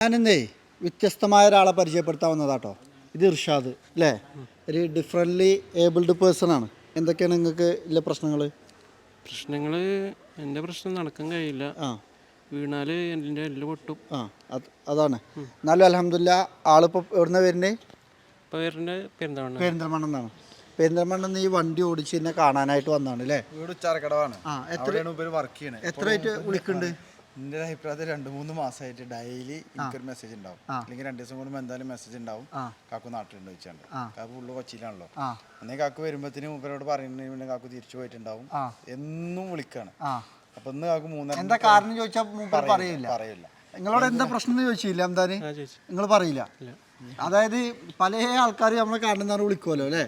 ഞാനിന്നേ വ്യത്യസ്തമായ ഒരാളെ പരിചയപ്പെടുത്താൻ കേട്ടോ ഇത് ഇർഷാദ് അല്ലേ ഒരു ഡിഫറെന്റ്ലി ഏബിൾഡ് പേഴ്സൺ ആണ്. എന്തൊക്കെയാണ് നിങ്ങൾക്ക് ഇല്ല പ്രശ്നങ്ങൾ പ്രശ്നങ്ങൾ എന്റെ പ്രശ്നം നടക്കാൻ കഴിയില്ല. ആ. വീണാൽ എന്റെ എല്ല് പൊട്ടും. ആ അത് അതാണ്. എന്നാലും അലഹമില്ല ആളിപ്പോൾ എവിടുന്ന വരുന്നേ ഇപ്പോൾ വരുന്ന പെരുന്തവണ്ണ പെരിന്തൽമണ്ണ എന്നാണ് പെരിന്തൽമണ്ണ ഈ വണ്ടി ഓടിച്ച് എന്നെ കാണാനായിട്ട് വന്നാണ് അല്ലേ വീട് ഉച്ചാറക്കടവാണ് ആ എത്ര അവിടെയാണ് ഇവർ വർക്ക് ചെയ്യണേ. എത്ര ആയിട്ട് വിളിക്കുന്നുണ്ട് എന്റെ ഒരു അഭിപ്രായത്തിൽ രണ്ട് മൂന്ന് മാസമായിട്ട് ഡെയിലി എനിക്കൊരു മെസ്സേജ് ഉണ്ടാവും. അല്ലെങ്കിൽ രണ്ട് ദിവസം കൂടുമ്പോൾ എന്തായാലും മെസ്സേജ് ഉണ്ടാവും. കാക്കു നാട്ടിലുണ്ട് വെച്ചാണ്ട് കാക്കു ഉള്ളു കൊച്ചിയിലാണല്ലോ. അന്നേ കാക്കു വരുമ്പോഴത്തേനും ഇവരോട് പറയുന്നതിന് കാക്കു തിരിച്ചു പോയിട്ടുണ്ടാവും. എന്നും വിളിക്കാണ്. അപ്പൊ ഇന്ന് കാക്കു മൂന്നര എന്താ കാരണം ചോദിച്ചാൽ മൂപ്പർ പറയില്ല പറയില്ല? നിങ്ങളോട് എന്താ പ്രശ്നം എന്ന് ചോദിച്ചില്ല എന്താണ് നിങ്ങൾ പറയില്ല? അതായത് പല ആൾക്കാർ നമ്മളെ കാരണം വിളിക്കുമല്ലോ അല്ലേ?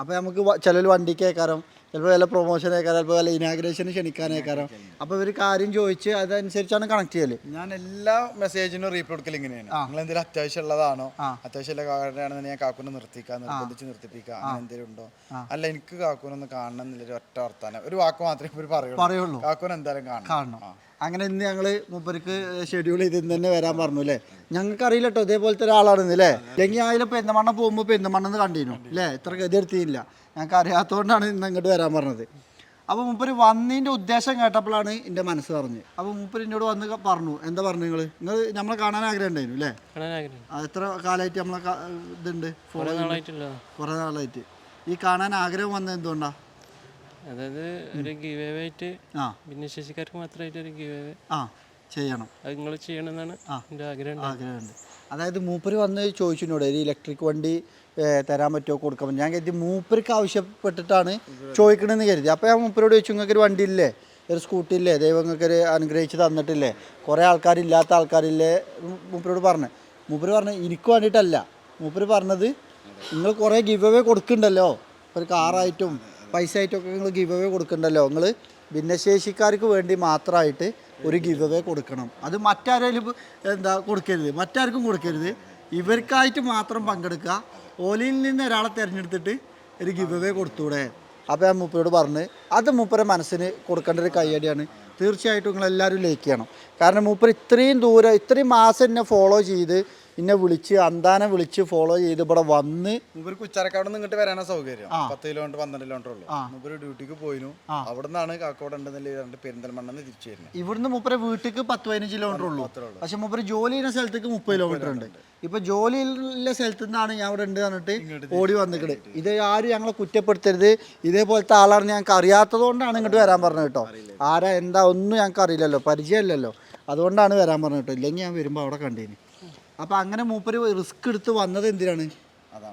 അപ്പൊ നമുക്ക് ചിലർ വണ്ടിക്ക് കേൾക്കാരം ചിലപ്പോൾ വല്ല പ്രൊമോഷൻ കേൾക്കാരം ചിലപ്പോൾ വല്ല ഇനാഗ്രേഷന് ക്ഷണിക്കാനേക്കാരം. അപ്പൊ ഇവർ കാര്യം ചോദിച്ച് അതനുസരിച്ചാണ് കണക്ട് ചെയ്യൽ. ഞാൻ എല്ലാ മെസ്സേജിനും റീപ്ലൈ കൊടുക്കൽ ഇങ്ങനെയാണ്. നിങ്ങൾ എന്തെങ്കിലും അത്യാവശ്യം ഉള്ളതാണോ അത്യാവശ്യമുള്ള കാര്യമാണെന്ന് ഞാൻ കാക്കുനെ നിർത്തിക്കാം നിർബന്ധിച്ച് നിർത്തിപ്പിക്കാം. അങ്ങനെ എന്തെങ്കിലും ഉണ്ടോ? അല്ല എനിക്ക് കാക്കുനൊന്ന് കാണണം എന്നുള്ളൊരു ഒറ്റ വർത്താനം. ഒരു വാക്ക് മാത്രമേ ഇവർ പറയുള്ളൂ. കാക്കുനെ എന്തായാലും കാണണം. അങ്ങനെ ഇന്ന് ഞങ്ങൾ മൂപ്പർക്ക് ഷെഡ്യൂൾ ചെയ്ത് ഇന്ന് തന്നെ വരാൻ പറഞ്ഞു അല്ലേ ഞങ്ങൾക്ക് അറിയില്ല കേട്ടോ ഇതേപോലത്തെ ഒരാളാണ് അല്ലേ അല്ലെങ്കിൽ അതിൽ പെരുന്തമണ്ണ പോകുമ്പോൾ പെരുന്തമണ്ണെന്ന് കണ്ടിരുന്നു അല്ലേ ഇത്ര ഗതി എടുത്തിയില്ല ഞങ്ങൾക്ക് അറിയാത്തതുകൊണ്ടാണ് ഇന്ന് ഇങ്ങോട്ട് വരാൻ പറഞ്ഞത്. അപ്പോൾ മൂപ്പര് വന്നതിന്റെ ഉദ്ദേശം കേട്ടപ്പോഴാണ് എന്റെ മനസ്സ് പറഞ്ഞത്. അപ്പോൾ മൂപ്പര് എന്നോട് വന്ന് പറഞ്ഞു. എന്താ പറഞ്ഞു നിങ്ങൾ നിങ്ങൾ നമ്മളെ കാണാൻ ആഗ്രഹം ഉണ്ടായിരുന്നു അല്ലേ എത്ര കാലമായിട്ട് നമ്മളെ ഇതുണ്ട്? കുറേ നാളായിട്ട്. ഈ കാണാൻ ആഗ്രഹം വന്നത് എന്തുകൊണ്ടാ? അതായത് ഒരു ഗീവ് ആയിട്ട് ആ. ഭിന്നശേഷിക്കാർക്ക് മാത്രമായിട്ട് ഒരു ഗീവ് ആ ചെയ്യണം. അത് നിങ്ങൾ ചെയ്യണമെന്നാണ് എന്റെ ആഗ്രഹം ആഗ്രഹമുണ്ട്. അതായത് മൂപ്പര് വന്ന് ചോദിച്ചിട്ടുണ്ട് ഒരു ഇലക്ട്രിക് വണ്ടി തരാൻ പറ്റുമോ? കൊടുക്കാൻ ഞാൻ കരുതി മൂപ്പർക്ക് ആവശ്യപ്പെട്ടിട്ടാണ് ചോദിക്കണമെന്ന് കരുതി. അപ്പോൾ ഞാൻ മൂപ്പരോട് ചോദിച്ചു നിങ്ങൾക്ക് ഒരു വണ്ടി ഇല്ലേ? ഒരു സ്കൂട്ടി ഇല്ലേ? ദൈവം നിങ്ങൾക്ക് ഒരു അനുഗ്രഹിച്ച് തന്നിട്ടില്ലേ? കുറേ ആൾക്കാരില്ലാത്ത ആൾക്കാരില്ലേ? മൂപ്പരോട് പറഞ്ഞു. മൂപ്പര് പറഞ്ഞു എനിക്ക് വേണ്ടിയിട്ടല്ല. മൂപ്പര് പറഞ്ഞത് നിങ്ങൾ കുറേ ഗിവ് അവേ കൊടുക്കുന്നുണ്ടല്ലോ. ഒരു കാറായിട്ടും പൈസ ആയിട്ടൊക്കെ നിങ്ങൾ ഗിവ് അവേ കൊടുക്കണ്ടല്ലോ? നിങ്ങൾ ഭിന്നശേഷിക്കാർക്ക് വേണ്ടി മാത്രമായിട്ട് ഒരു ഗിവ് അവേ കൊടുക്കണം. അത് മറ്റാരെങ്കിലും എന്താ കൊടുക്കരുത്? മറ്റാർക്കും കൊടുക്കരുത്. ഇവർക്കായിട്ട് മാത്രം പങ്കെടുക്കുക. ഓലിയിൽ നിന്ന് ഒരാളെ തിരഞ്ഞെടുത്തിട്ട് ഒരു ഗിവ് അവേ കൊടുത്തൂടെ? അപ്പോൾ ഞാൻ മുപ്പയോട് പറഞ്ഞ് അത് മൂപ്പരെ മനസ്സിന് കൊടുക്കേണ്ട ഒരു കയ്യടിയാണ്. തീർച്ചയായിട്ടും നിങ്ങളെല്ലാവരും ലൈക്ക് ചെയ്യണം. കാരണം മൂപ്പർ ഇത്രയും ദൂരം ഇത്രയും മാസം എന്നെ ഫോളോ ചെയ്ത് എന്നെ വിളിച്ച് അന്താനെ വിളിച്ച് ഫോളോ ചെയ്ത് ഇവിടെ വന്ന് ഇവർക്ക് ഉച്ചാരക്കാട് നിന്ന് ഇങ്ങോട്ട് വരാനാ സൗകര്യം. പത്ത് കിലോമീറ്റർ പന്ത്രണ്ട് കിലോമീറ്റർ ഉള്ളൂ. ഇവർ ഡ്യൂട്ടിക്ക് പോയിനു. അവിടെ നിന്നാണ് കാക്കോട് രണ്ട് പെരിന്തൽമണ്ണെന്ന് തിരിച്ചു വരുന്നത്. ഇവിടുന്ന് മുപ്പര വീട്ടിലേക്ക് പത്ത് പതിനഞ്ച് കിലോമീറ്റർ ഉള്ളൂ. പക്ഷെ മുപ്പര് ജോലി ചെയ്യുന്ന സ്ഥലത്തേക്ക് മുപ്പത് കിലോമീറ്റർ ഉണ്ട്. ഇപ്പൊ ജോലിയുള്ള സ്ഥലത്തു നിന്നാണ് ഞാൻ ഇവിടെ ഉണ്ട് പറഞ്ഞിട്ട് ഓടി വന്നിക്കട് ഇത് ആരും ഞങ്ങളെ കുറ്റപ്പെടുത്തരുത്. ഇതേപോലത്തെ ആളാണ് ഞങ്ങൾക്ക് അറിയാത്തത് കൊണ്ടാണ് ഇങ്ങോട്ട് വരാൻ പറഞ്ഞത് കേട്ടോ. ആരാ എന്താ ഒന്നും ഞങ്ങൾക്ക് അറിയില്ലല്ലോ. പരിചയമില്ലല്ലോ. അതുകൊണ്ടാണ് വരാൻ പറഞ്ഞത് കേട്ടോ. ഇല്ലെങ്കിൽ ഞാൻ വരുമ്പോൾ അവിടെ കണ്ടേന്. അപ്പൊ അങ്ങനെ മൂപ്പര് റിസ്ക് എടുത്ത് വന്നത് എന്തിനാണ്?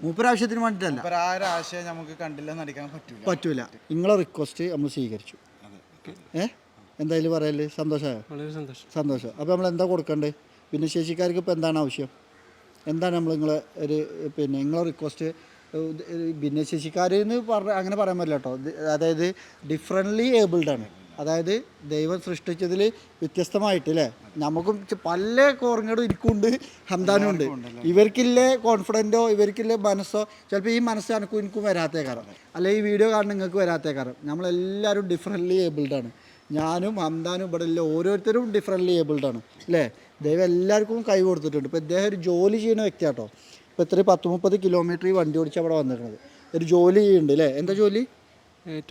മൂപ്പര് ആവശ്യത്തിന് ഇപ്പൊ ഒരു ആശയം നമുക്ക് കണ്ടില്ല നടിക്കാൻ പറ്റൂല. പറ്റൂല. നിങ്ങളെ റിക്വസ്റ്റ് നമ്മൾ സ്വീകരിച്ചു. ഏ? എന്തായാലും പറയല്ലേ? സന്തോഷമായോ വളരെ സന്തോഷം. സന്തോഷം. അപ്പോൾ നമ്മൾ എന്താ കൊടുക്കണ്ടേ? പിന്നെ ശേഷിക്കാർക്ക് ഇപ്പോൾ എന്താണ് ആവശ്യം? എന്താണ് നമ്മൾ നിങ്ങളെ ഒരു പിന്നെ നിങ്ങളെ റിക്വസ്റ്റ് ഭിന്നശേഷിക്കാർ എന്ന് പറഞ്ഞ അങ്ങനെ പറയാൻ പറ്റില്ല കേട്ടോ. അതായത് ഡിഫറെന്റ്ലി ഏബിൾഡ് ആണ്. അതായത് ദൈവം സൃഷ്ടിച്ചതിൽ വ്യത്യസ്തമായിട്ട് അല്ലേ? നമുക്കും പല കോർങ്ങടും ഇരിക്കുന്നുണ്ട് ഹംദാനും ഉണ്ട് ഇവർക്കില്ലേ കോൺഫിഡന്റോ ഇവർക്കില്ലേ മനസ്സോ? ചിലപ്പോൾ ഈ മനസ്സ് എനിക്കും എനിക്കും വരാത്തേ കാരണം അല്ലെ ഈ വീഡിയോ കാണുന്ന നിങ്ങൾക്ക് വരാത്തേ കാരണം നമ്മളെല്ലാവരും ഡിഫറെന്റ്ലി ഏബിൾഡ് ആണ്. ഞാനും ഹംദാനും ഇവിടെ ഇല്ല ഓരോരുത്തരും ഡിഫറെന്റ്ലി ഏബിൾഡ് ആണ് അല്ലേ? ദൈവം എല്ലാവർക്കും കൈ കൊടുത്തിട്ടുണ്ട്. ഇപ്പോൾ ഇദ്ദേഹം ഒരു ജോലി ചെയ്യുന്ന വ്യക്തിയാട്ടോ. ഇപ്പോൾ ഇത്രയും പത്ത് മുപ്പത് കിലോമീറ്റർ ഈ വണ്ടി ഓടിച്ച് അവിടെ വന്നിരിക്കുന്നത്. ഒരു ജോലി ചെയ്യുന്നുണ്ട് അല്ലേ? എന്താ ജോലി?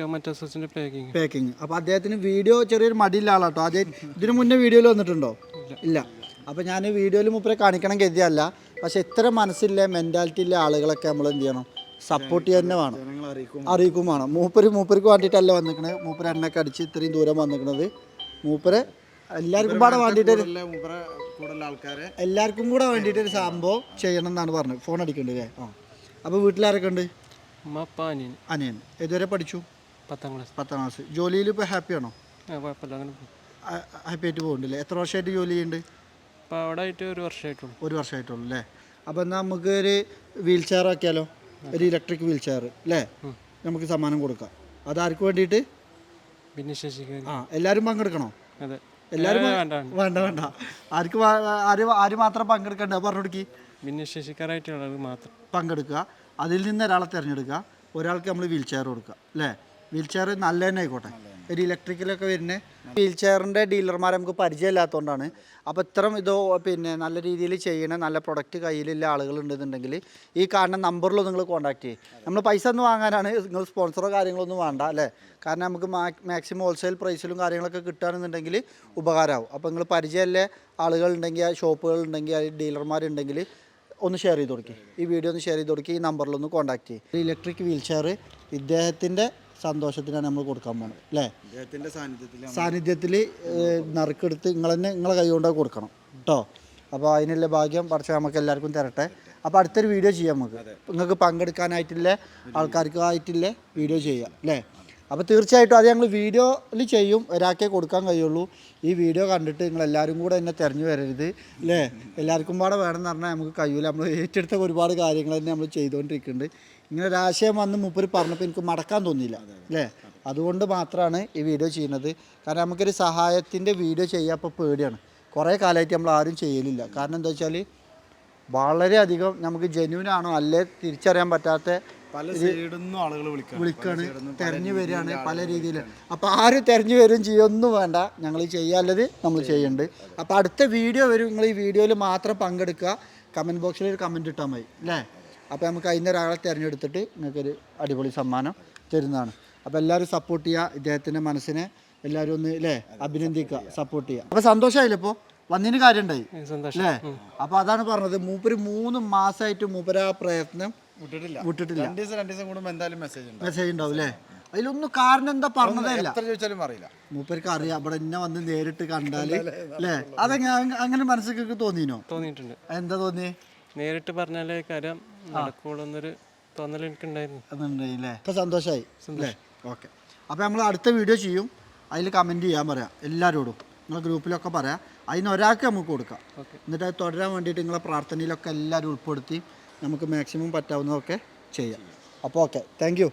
ടൊമാറ്റോസിന്റെ പാക്കിംഗ് പാക്കിംഗ് അപ്പോൾ അദ്ദേഹത്തിന് വീഡിയോ ചെറിയൊരു മടിയുള്ള ആളാട്ടോ. അദ്ദേഹം ഇതിനു മുന്നേ വീഡിയോയിൽ വന്നിട്ടുണ്ടോ? ഇല്ല. അപ്പോൾ ഞാൻ വീഡിയോയിൽ മുപ്പരെ കാണിക്കണം കരുതിയല്ല. പക്ഷെ ഇത്ര മനസ്സില്ല മെന്റാലിറ്റി ഇല്ല ആളുകളൊക്കെ നമ്മൾ എന്ത് ചെയ്യണം? സപ്പോർട്ട് ചെയ്യാൻ തന്നെ വേണം. അറിയിക്കും. വേണം. മൂപ്പര് മൂപ്പർക്ക് വേണ്ടിയിട്ടല്ല വന്നിരിക്കണത് മൂപ്പര് എണ്ണയൊക്കെ അടിച്ച് ഇത്രയും ദൂരം വന്നിക്കണത്. മൂപ്പര് എല്ലാവർക്കും പാടെ വേണ്ടിയിട്ട് എല്ലാവർക്കും കൂടെ വേണ്ടിയിട്ട് ഒരു സംഭവം ചെയ്യണം എന്നാണ് പറഞ്ഞത്. ഫോൺ അടിക്കണ്ടേ ആ. അപ്പോൾ വീട്ടിലാരൊക്കെ ഉണ്ട്? അനിയൻ. അനിയൻ. ഇതുവരെ പഠിച്ചു? പത്താം ക്ലാസ്. പത്താം ക്ലാസ്. ജോലിയിൽ ഇപ്പോൾ ഹാപ്പിയാണോ കുഴപ്പമില്ല അങ്ങനെ ഹാപ്പി ആയിട്ട് പോകുന്നുണ്ടല്ലേ എത്ര വർഷമായിട്ട് ജോലി ചെയ്യുന്നുണ്ട്? അപ്പോൾ അവിടെ ആയിട്ട് ഒരു വർഷമായിട്ടുള്ളൂ. ഒരു വർഷമായിട്ടുള്ളൂ അല്ലേ? അപ്പോൾ എന്നാൽ നമുക്ക് ഒരു വീൽ ചെയർ ആക്കിയാലോ? ഒരു ഇലക്ട്രിക് വീൽ ചെയർ അല്ലേ? നമുക്ക് സമ്മാനം കൊടുക്കാം. അതാർക്ക് വേണ്ടിയിട്ട്? ഭിന്നശേഷിക്കാർ ആ എല്ലാവരും പങ്കെടുക്കണോ? അതെ. എല്ലാവരും വേണ്ട വേണ്ട. ആർക്ക് ആര് ആര് മാത്രം പങ്കെടുക്കണ്ട? പറഞ്ഞുകൊടുക്കി. ഭിന്നശേഷിക്കാരായിട്ടുള്ളത് മാത്രം. പങ്കെടുക്കുക. അതിൽ നിന്ന് ഒരാളെ തിരഞ്ഞെടുക്കുക. ഒരാൾക്ക് നമ്മൾ വീൽ ചെയർ കൊടുക്കുക അല്ലേ? വീൽ ചെയർ നല്ല തന്നെ ആയിക്കോട്ടെ. ഒരു ഇലക്ട്രിക്കലൊക്കെ വരുന്നത് വീൽ ചെയറിന്റെ ഡീലർമാരെ നമുക്ക് പരിചയമില്ലാത്തതുകൊണ്ടാണ് അപ്പോൾ ഇത്തരം ഇതോ പിന്നെ നല്ല രീതിയിൽ ചെയ്യണ നല്ല പ്രൊഡക്റ്റ് കയ്യിലുള്ള ആളുകളുണ്ടെന്നുണ്ടെങ്കിൽ ഈ കാണുന്ന നമ്പറിൽ നിങ്ങൾ കോൺടാക്ട് ചെയ്യും. നമ്മൾ പൈസ ഒന്നും വാങ്ങാനാണ് നിങ്ങൾ സ്പോൺസറോ കാര്യങ്ങളൊന്നും വേണ്ട അല്ലേ? കാരണം നമുക്ക് മാക്സിമം ഹോൾസെയിൽ പ്രൈസിലും കാര്യങ്ങളൊക്കെ കിട്ടുകയാണെന്നുണ്ടെങ്കിൽ ഉപകാരമാവും അപ്പോൾ നിങ്ങൾ പരിചയമില്ല ആളുകളുണ്ടെങ്കിൽ ആ ഷോപ്പുകൾ ഉണ്ടെങ്കിൽ ഡീലർമാരുണ്ടെങ്കിൽ ഒന്ന് ഷെയർ ചെയ്ത് കൊടുക്കുക ഈ വീഡിയോ ഒന്ന് ഷെയർ ചെയ്ത് കൊടുക്കുക ഈ നമ്പറിലൊന്ന് കോൺടാക്ട് ചെയ്യും. ഇലക്ട്രിക് വീൽ ചെയർ ഇദ്ദേഹത്തിന്റെ സന്തോഷത്തിനാണ് നമ്മൾ കൊടുക്കാൻ പോകുന്നത് അല്ലേ? സാന്നിധ്യത്തിൽ നറുക്കെടുത്ത് നിങ്ങൾ തന്നെ നിങ്ങളെ കൈ കൊണ്ട് കൊടുക്കണം കേട്ടോ? അപ്പോൾ അതിനുള്ള ഭാഗ്യം പറച്ച് നമുക്ക് എല്ലാവർക്കും തരട്ടെ. അപ്പോൾ അടുത്തൊരു വീഡിയോ ചെയ്യാം നമുക്ക്. നിങ്ങൾക്ക് പങ്കെടുക്കാനായിട്ടില്ല ആൾക്കാർക്ക് ആയിട്ടില്ല വീഡിയോ ചെയ്യാം അല്ലേ? അപ്പോൾ തീർച്ചയായിട്ടും അത് ഞങ്ങൾ വീഡിയോയിൽ ചെയ്യും. ഒരാൾക്കേ കൊടുക്കാൻ കഴിയുള്ളൂ. ഈ വീഡിയോ കണ്ടിട്ട് നിങ്ങൾ എല്ലാവരും കൂടെ എന്നെ തിരഞ്ഞു വരരുത് അല്ലേ എല്ലാവർക്കും പാടെ വേണമെന്ന് പറഞ്ഞാൽ നമുക്ക് കഴിയൂല. നമ്മൾ ഏറ്റെടുത്ത ഒരുപാട് കാര്യങ്ങൾ തന്നെ നമ്മൾ ചെയ്തുകൊണ്ടിരിക്കുന്നുണ്ട് ഇങ്ങനെ ഒരു ആശയം വന്ന് മുപ്പര് പറഞ്ഞപ്പോൾ എനിക്ക് മടക്കാൻ തോന്നിയില്ല അല്ലേ അതുകൊണ്ട് മാത്രമാണ് ഈ വീഡിയോ ചെയ്യുന്നത്. കാരണം നമുക്കൊരു സഹായത്തിന്റെ വീഡിയോ ചെയ്യാൻ ഇപ്പോൾ പേടിയാണ്. കുറേ കാലമായിട്ട് നമ്മൾ ആരും ചെയ്യലില്ല. കാരണം എന്താ വെച്ചാൽ വളരെയധികം നമുക്ക് ജെന്യൂനാണോ അല്ലേ? തിരിച്ചറിയാൻ പറ്റാത്ത വിളിക്കാണ്. തെരഞ്ഞു വരികയാണ് പല രീതിയിൽ അപ്പോൾ ആര് തെരഞ്ഞു വരും ചെയ്യൊന്നും വേണ്ട. ഞങ്ങൾ ചെയ്യാല്ലത് നമ്മൾ ചെയ്യുന്നുണ്ട് അപ്പോൾ അടുത്ത വീഡിയോ വരും. നിങ്ങൾ ഈ വീഡിയോയിൽ മാത്രം പങ്കെടുക്കുക. കമന്റ് ബോക്സിൽ ഒരു കമന്റ് ഇട്ടാൽ മതി. അല്ലേ? അപ്പോൾ നമുക്ക് അതിന്റെ ഒരാളെ തിരഞ്ഞെടുത്തിട്ട് നിങ്ങൾക്കൊരു അടിപൊളി സമ്മാനം തരുന്നതാണ്. അപ്പോൾ എല്ലാവരും സപ്പോർട്ട് ചെയ്യുക. ഇദ്ദേഹത്തിന്റെ മനസ്സിനെ എല്ലാവരും ഒന്ന് അല്ലേ അഭിനന്ദിക്കുക. സപ്പോർട്ട് ചെയ്യുക. അപ്പോൾ സന്തോഷമായില്ലേ ഇപ്പോൾ വന്നതിന് കാര്യമുണ്ടായി. സന്തോഷം. അല്ലേ അപ്പോൾ അതാണ് പറഞ്ഞത്. മൂപ്പര് മൂന്ന് മാസമായിട്ട് മൂപ്പര് ആ പ്രയത്നം വിട്ടിട്ടില്ല. വിട്ടിട്ടില്ല. രണ്ട് ദിവസം രണ്ട് ദിവസം കൂടുമ്പോൾ എന്തായാലും മെസ്സേജ് ഉണ്ട് മെസ്സേജ് ഉണ്ടാവും അല്ലേ അതിലൊന്നും കാരണം എന്താ പറഞ്ഞതല്ല എത്ര ചോദിച്ചാലും അറിയില്ല. മൂപ്പർക്ക് അറിയാം. ഇവിടെ എന്നെ വന്ന് നേരിട്ട് കണ്ടാൽ അല്ലേ അതെങ്ങനെ അങ്ങ- അങ്ങനെ മനസ്സിലേക്ക് തോന്നിനോ? തോന്നിയിട്ടുണ്ട്. എന്താ തോന്നി നേരിട്ട് പറഞ്ഞാലേ കാര്യം നടക്കുള്ളൂ എന്നൊരു തോന്നൽ എനിക്കുണ്ടായിരുന്നു. അതുണ്ടായില്ലേ ഇപ്പൊ സന്തോഷമായി ഓക്കെ. അപ്പോൾ നമ്മൾ അടുത്ത വീഡിയോ ചെയ്യും. അതിൽ കമന്റ് ചെയ്യാൻ പറയാം. എല്ലാവരോടും നിങ്ങളെ ഗ്രൂപ്പിലൊക്കെ പറയാം. അതിന് ഒരാൾക്ക് നമുക്ക് കൊടുക്കാം. എന്നിട്ട് അത് തുടരാൻ വേണ്ടിയിട്ട് നിങ്ങളെ പ്രാർത്ഥനയിലൊക്കെ എല്ലാവരും ഉൾപ്പെടുത്തി നമുക്ക് മാക്സിമം പറ്റാവുന്നതൊക്കെ ചെയ്യാം. അപ്പോൾ ഓക്കെ താങ്ക് യു